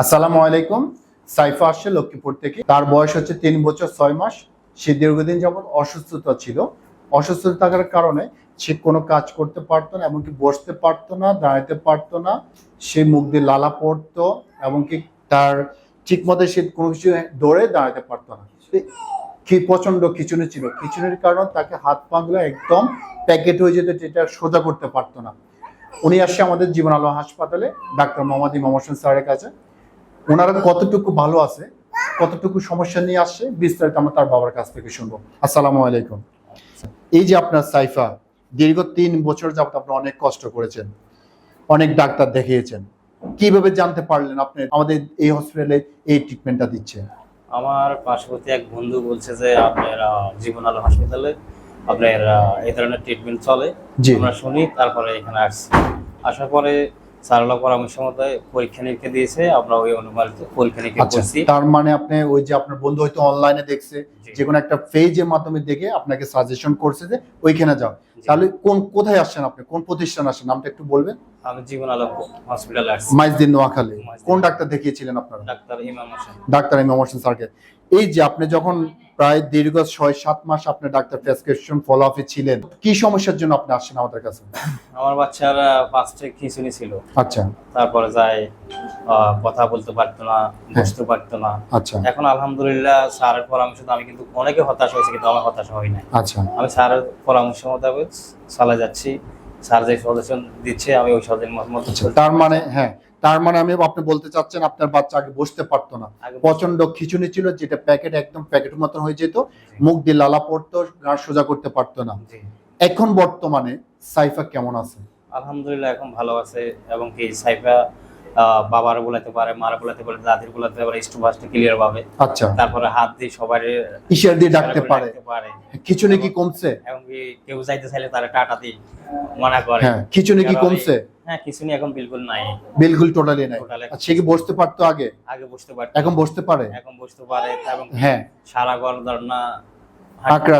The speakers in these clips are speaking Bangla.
আসসালামু আলাইকুম। সাইফা আসছে লক্ষ্মীপুর থেকে। তার বয়স হচ্ছে তিন বছর ছয় মাস। সে দীর্ঘদিন যাবৎ অসুস্থতা ছিল। অসুস্থতা থাকার কারণে সে কোনো কাজ করতে পারতো না, এমনকি বসতে পারতো না দাঁড়াতে পারতো না। সে মুখ দিয়ে লালা পড়তো, এমনকি তার ঠিক মতো সে কোনো কিছু দৌড়ে দাঁড়াতে পারতো না। কি প্রচণ্ড খিচুনি ছিল। খিচুনির কারণে তাকে হাত পাগুলো একদম প্যাকেট হয়ে যেত যেটা সোজা করতে পারতো না। উনি আসছে আমাদের জীবন আলো হাসপাতালে, ডাক্তার মোহাম্মদ ইমাম হোসেন স্যারের কাছে। ওনারা কতটুকু ভালো আছে কতটুকু সমস্যা নিয়ে আসছে বিস্তারিত আমরা তার বাবার কাছ থেকে শুনব। আসসালামু আলাইকুম। এই যে আপনার সাইফা দীর্ঘ তিন বছর যাবত আপনি অনেক কষ্ট করেছেন অনেক ডাক্তার দেখিয়েছেন। কীভাবে জানতে পারলেন আপনি আমাদের এই হসপিটালে এই ট্রিটমেন্টটা দিচ্ছে আমার পার্শ্ববর্তী এক বন্ধু বলছে যে আপনার জীবন আলো হসপিটালে আপনার এই ধরনের ট্রিটমেন্ট চলে। আমরা শুনি তারপরে এখানে আসছি। আসার পরে পরামর্শ মতো পরীক্ষা নিরীক্ষা দিয়েছে আমরা ওই পরীক্ষা নিরীক্ষা আচ্ছা করছি। তার মানে আপনি ওই যে আপনার বন্ধু হয়তো অনলাইনে দেখছে যে কোনো একটা পেজের মাধ্যমে দেখে আপনাকে সাজেশন করছে যে ওইখানে যাও। তাহলে কোন কোথায় আসছেন আপনি? কোন প্রতিষ্ঠান আসেন নামটা একটু বলবেন? আমি জীবন আলো হসপিটালে আসছি মাইজদিন নোয়াখালী। কোন ডাক্তার দেখিয়েছিলেন আপনারা? ডাক্তার ইমাম হোসেন। ডাক্তার ইমাম হোসেন স্যারকে। এই যে আপনি যখন প্রায় দীর্ঘ ছয় সাত মাস আপনি ডাক্তার প্রেসক্রিপশন ফলো আপে ছিলেন। কি সমস্যার জন্য আপনি আসছেন আমাদের কাছে? আমার বাচ্চার ফার্স্টে খিচুনি ছিল। আচ্ছা। তারপরে যায় কথা বলতে পারতো না বসতে পারতো না। আচ্ছা। এখন আলহামদুলিল্লাহ স্যারের পরামর্শ আমি কিন্তু অনেকে হতাশ হয়েছে কিন্তু আমার হতাশ হই নাই। আচ্ছা। আমি স্যারের পরামর্শ মোতাবেক চালা যাচ্ছি। স্যার যে সলিউশন দিচ্ছে আমি ওই সলিউশন মতো আচ্ছা তার মানে হ্যাঁ তার মানে আমি আপনি বলতে চাচ্ছেন আপনার বাচ্চা আগে বসতে পারতো না। প্রচণ্ড খিচুনি ছিল যেটা প্যাকেট একদম প্যাকেট মতন হয়ে যেত মুখ দিয়ে লালা পড়তো গাঁ সোজা করতে পারতো না। এখন বর্তমানে সাইফা কেমন আছে? আলহামদুলিল্লাহ এখন ভালো আছে। এবং কি সাইফা বাবার বলাতে পারে মারা বলাতে পারে দাদির বলাতে পারে স্টুবাসটা ক্লিয়ার পাবে আচ্ছা। তারপরে হাত দিয়ে সবাই ইশার দিয়ে ডাকতে পারে। পারে। খিচুনি কি কমছে? এবং কেউ যাইতে চাইলে তারা টাটা দিয়ে মানা করে। হ্যাঁ খিচুনি কি কমছে? হ্যাঁ কিছু এখন বিলকুল নাই। বিলকুল টোটালি নাই। আচ্ছা, সে কি বসতে পারতো আগে? আগে বসতে পারে এখন বসতে পারে? এখন বসতে পারে এবং হ্যাঁ। সারা ঘর ধর না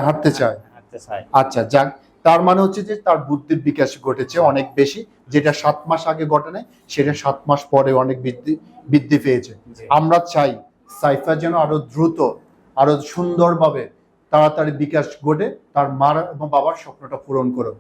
হাঁটতে চায়। হাঁটতে চায়। আচ্ছা যাক। তার মানে হচ্ছে যে তার বুদ্ধির বিকাশ ঘটেছে অনেক বেশি যেটা সাত মাস আগে ঘটে নাই সেটা সাত মাস পরে অনেক বৃদ্ধি বৃদ্ধি পেয়েছে। আমরা চাই সাইফা যেন আরও দ্রুত আরও সুন্দরভাবে তাড়াতাড়ি বিকাশ ঘটে তার মার এবং বাবার স্বপ্নটা পূরণ করো